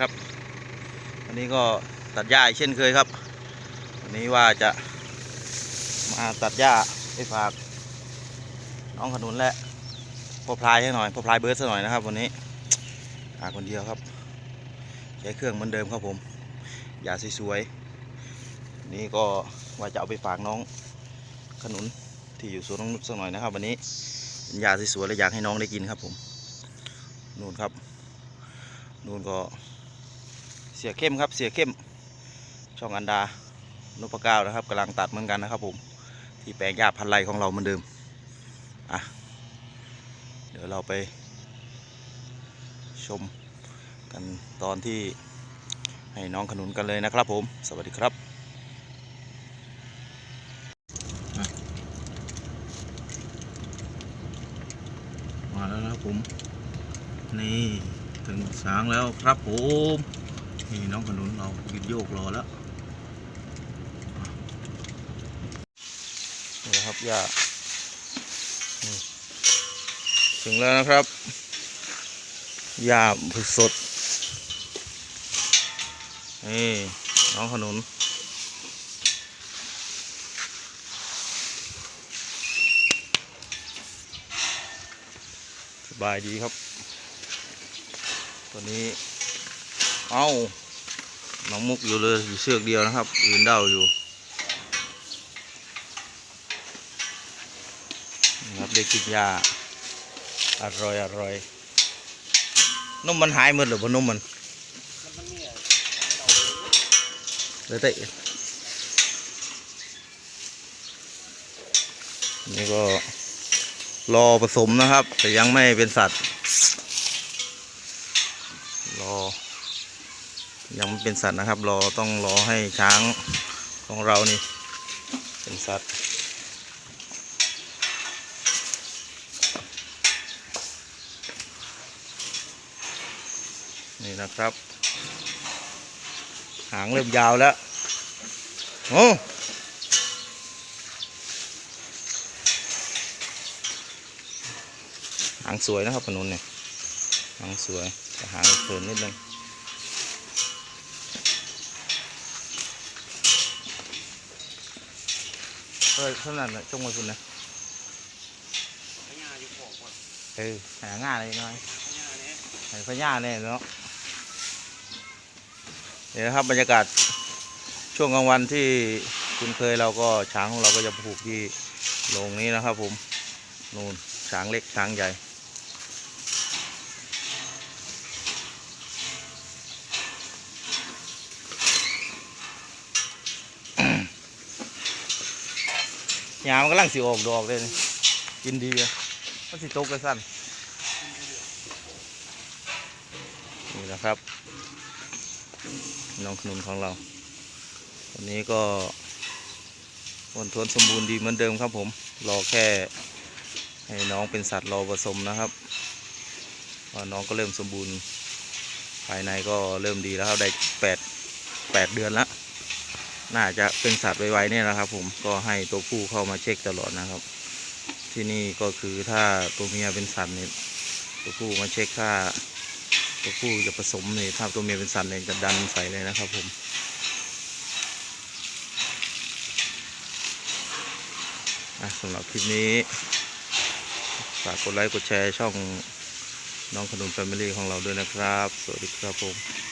ครับวันนี้ก็ตัดหญ้าเช่นเคยครับ วันนี้ว่าจะมาตัดหญ้าไปฝาก น้องขนุนและพอพลายให้หน่อยพอพลายเบิร์ดซะหน่อยนะครับ วันนี้หาคนเดียวครับ ใช้เครื่องเหมือนเดิมครับผมหญ้าสวยๆนี่ก็ว่าจะเอาไปฝากน้องขนุนที่อยู่สวนน้องนุชสักหน่อยนะครับ วันนี้เป็นหญ้าสวยๆและอยากให้น้องได้กินครับผมนู่นครับนู่นก็ สียเข้มครับเสียเข้ม ช่องอันดานพเก้าวนะครับกำลังตัดเหมือนกันนะครับผมที่แปลงหญ้าพันไรของเราเหมือนเดิมอะเดี๋ยวเราไปชมกันตอนที่ให้น้องขนุนกันเลยนะครับผม สวัสดีครับมาแล้วนะครับผม นี่ถึงช้างแล้วครับผม นี่น้องขนุนเรายืนโยกรอแล้วนี่นะครับย่าถึงแล้วนะครับย่าผึกสดนี่น้องขนุนสบายดีครับ ตัวนี้ เอ้า น้องมุกอยู่เลยอยู่เชือกเดียวนะครับยืนเด้าอยู่นะครับได้กินยาอร่อยอร่อยนมมันหายหมดหรือว่านมมันเลยเตะนี่ก็รอผสมนะครับ แต่ยังไม่เป็นสัตว์ รอ ยังไม่เป็นสัตว์นะครับรอต้องรอให้ช้างของเรานี่ เป็นสัตว์นี่นะครับ หางเริ่มยาวแล้วโอ้หางสวยนะครับขนุนเนี่ยหางสวยแต่หางเผินนิดนึง เออเท่านั้นแหลยจงไว้คุณนะพญาอยู่ของก่อนเออหาง่ายเลยน้อยพญาเนี้ยหาพญาเนี่ยเนาะเดี๋ยวนะครับบรรยากาศช่วงกลางวันที่คุณเคยเราก็ช้างของเราก็จะผูกที่โรงนี้นะครับผม นู่นช้างเล็กช้างใหญ่ ยามันกำลังสิออกดอกเลยนะกินดีอะมันสิตกกระสั้นนี่นะครับน้องขนุนของเราวันนี้ก็วันทวนสมบูรณ์ดีเหมือนเดิมครับผม รอแค่ให้น้องเป็นสัตว์รอผสมนะครับว่าน้องก็เริ่มสมบูรณ์ ภายในก็เริ่มดีแล้วครับได้แปดแปดเดือนแล้ว น่าจะเป็นสัตว์ไวๆเนี่ยนะครับ ผมก็ให้ตัวผู้เข้ามาเช็คตลอดนะครับ ที่นี่ก็คือถ้าตัวเมียเป็นสัตว์เนี่ยตัวผู้มาเช็คถ้าตัวผู้จะผสมเนี่ยถ้าตัวเมียเป็นสัตว์เนี่ยจะดันใส่เลยนะครับ ผมสำหรับคลิปนี้ฝากกดไลค์กดแชร์ช่องน้องขนุนแฟมิลี่ของเราด้วยนะครับ สวัสดีครับผม